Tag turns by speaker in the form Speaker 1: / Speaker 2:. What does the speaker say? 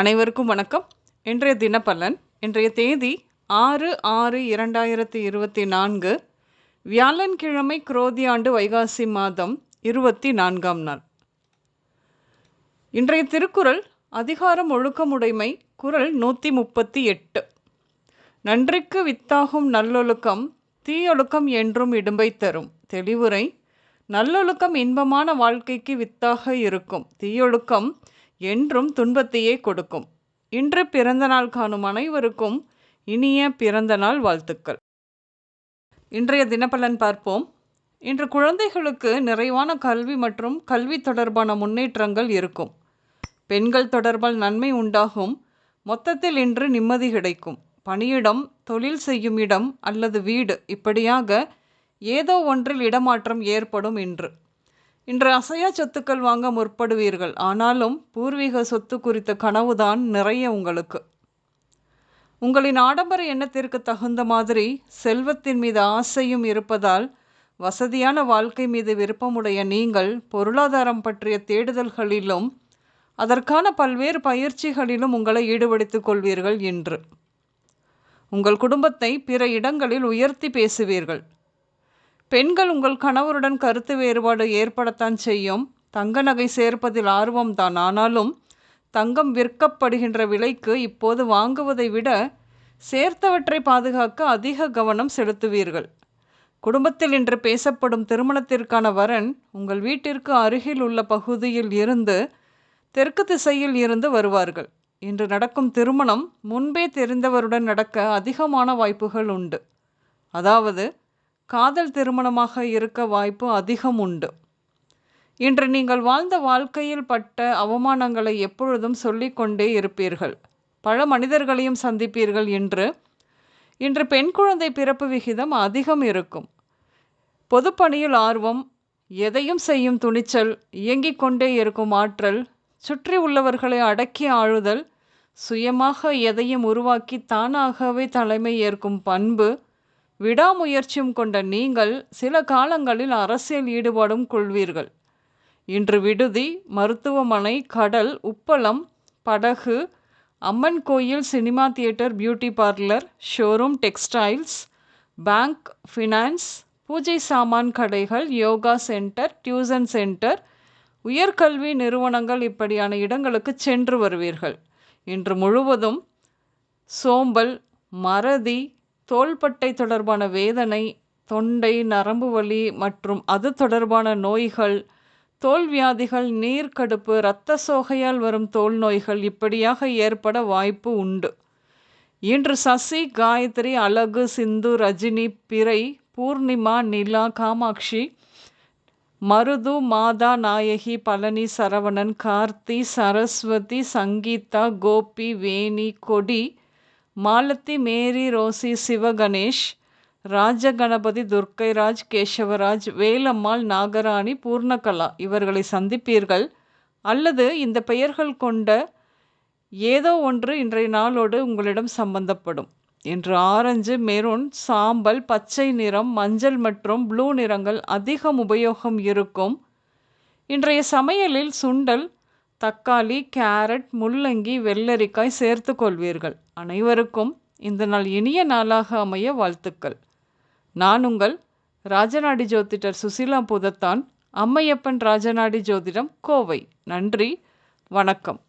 Speaker 1: அனைவருக்கும் வணக்கம் இன்றைய தினப்பலன் இன்றைய தேதி ஆறு ஆறு இரண்டாயிரத்தி இருபத்தி நான்கு வியாழன்கிழமை குரோதி ஆண்டு வைகாசி மாதம் இருபத்தி நான்காம் நாள் இன்றைய திருக்குறள் அதிகாரம் ஒழுக்கமுடைமை குரல் நூற்றி முப்பத்தி எட்டு நன்றிக்கு வித்தாகும் நல்லொழுக்கம் தீயொழுக்கம் என்றும் இடும்பை தரும் தெளிவுரை நல்லொழுக்கம் இன்பமான வாழ்க்கைக்கு வித்தாக இருக்கும் தீயொழுக்கம் என்றும் துன்பத்தையே கொடுக்கும் இன்று பிறந்த நாள் காணும் அனைவருக்கும் இனிய பிறந்த நாள் வாழ்த்துக்கள் இன்றைய தினப்பலன் பார்ப்போம் இன்று குழந்தைகளுக்கு நிறைவான கல்வி மற்றும் கல்வி தொடர்பான முன்னேற்றங்கள் இருக்கும் பெண்கள் தொடர்பால் நன்மை உண்டாகும் மொத்தத்தில் இன்று நிம்மதி கிடைக்கும் பணியிடம் தொழில் செய்யும் இடம் அல்லது வீடு இப்படியாக ஏதோ ஒன்றில் இடமாற்றம் ஏற்படும் இன்று இன்று அசையா சொத்துக்கள் வாங்க முற்படுவீர்கள் ஆனாலும் பூர்வீக சொத்து குறித்த கனவுதான் நிறைய உங்களுக்கு உங்களின் ஆடம்பர எண்ணத்திற்கு தகுந்த மாதிரி செல்வத்தின் மீது ஆசையும் இருப்பதால் வசதியான வாழ்க்கை மீது விருப்பமுடைய நீங்கள் பொருளாதாரம் பற்றிய தேடுதல்களிலும் அதற்கான பல்வேறு பயிற்சிகளிலும் உங்களை ஈடுபடுத்திக் கொள்வீர்கள் என்று உங்கள் குடும்பத்தை பிற இடங்களில் உயர்த்தி பேசுவீர்கள் பெண்கள் உங்கள் கணவருடன் கருத்து வேறுபாடு ஏற்படத்தான் செய்யும் தங்க நகை சேர்ப்பதில் ஆர்வம்தான் ஆனாலும் தங்கம் விற்கப்படுகின்ற விலைக்கு இப்போது வாங்குவதை விட சேர்த்தவற்றை பாதுகாக்க அதிக கவனம் செலுத்துவீர்கள் குடும்பத்தில் இன்று பேசப்படும் திருமணத்திற்கான வரன் உங்கள் வீட்டிற்கு அருகில் உள்ள பகுதியில் இருந்து தெற்கு திசையில் இருந்து வருவார்கள் இன்று நடக்கும் திருமணம் முன்பே தெரிந்தவருடன் நடக்க அதிகமான வாய்ப்புகள் உண்டு அதாவது காதல் திருமணமாக இருக்க வாய்ப்பு அதிகம் உண்டு இன்று நீங்கள் வாழ்ந்த வாழ்க்கையில் பட்ட அவமானங்களை எப்பொழுதும் சொல்லிக்கொண்டே இருப்பீர்கள் பல மனிதர்களையும் சந்திப்பீர்கள் என்று இன்று பெண் குழந்தை பிறப்பு விகிதம் அதிகம் இருக்கும் பொதுப்பணியில் ஆர்வம் எதையும் செய்யும் துணிச்சல் இயங்கிக் கொண்டே இருக்கும் ஆற்றல் சுற்றி உள்ளவர்களை அடக்கி ஆழுதல் சுயமாக எதையும் உருவாக்கி தானாகவே தலைமை ஏற்கும் பண்பு விடாமுயற்சியும் கொண்ட நீங்கள் சில காலங்களில் அரசியல் ஈடுபாடும் கொள்வீர்கள் இன்று விடுதி மருத்துவமனை கடல் உப்பளம் படகு அம்மன் கோயில் cinema theatre beauty parlour showroom textiles bank finance பூஜை சாமான் கடைகள் யோகா சென்டர் டியூசன் சென்டர் உயர்கல்வி நிறுவனங்கள் இப்படியான இடங்களுக்கு சென்று வருவீர்கள் இன்று முழுவதும் சோம்பல் மறதி தோள்பட்டை தொடர்பான வேதனை, தொண்டை, நரம்பு வலி மற்றும் அது தொடர்பான நோய்கள், தோல் வியாதிகள், நீர்க்கடுப்பு, இரத்த சோகையால் வரும் தோல் நோய்கள் இப்படியாக ஏற்பட வாய்ப்பு உண்டு. இன்று சசி, காயத்ரி, அழகு, சிந்து, ரஜினி, பிறை, பூர்ணிமா, நிலா, காமாக்ஷி, மருது, மாதா, நாயகி, பழனி, சரவணன், கார்த்தி, சரஸ்வதி, சங்கீதா, கோபி, வேணி, கொடி, மாலத்தி மேரி ரோசி சிவகணேஷ் ராஜகணபதி துர்க்கைராஜ் கேசவராஜ் வேலம்மாள் நாகராணி பூர்ணகலா இவர்களை சந்திப்பீர்கள் அல்லது இந்த பெயர்கள் கொண்ட ஏதோ ஒன்று இன்றைய நாளோடு உங்களிடம் சம்பந்தப்படும் இன்று ஆரஞ்சு மெரூன் சாம்பல் பச்சை நிறம் மஞ்சள் மற்றும் ப்ளூ நிறங்கள் அதிகம் உபயோகம் இருக்கும் இன்றைய சமையலில் சுண்டல் தக்காளி கேரட் முள்ளங்கி வெள்ளரிக்காய் சேர்த்து கொள்வீர்கள் அனைவருக்கும் இந்த நாள் இனிய நாளாக அமைய வாழ்த்துக்கள் நான் உங்கள் ராஜநாடி ஜோதிடர் சுசீலா புதத்தான் அம்மையப்பன் ராஜநாடி ஜோதிடம் கோவை நன்றி வணக்கம்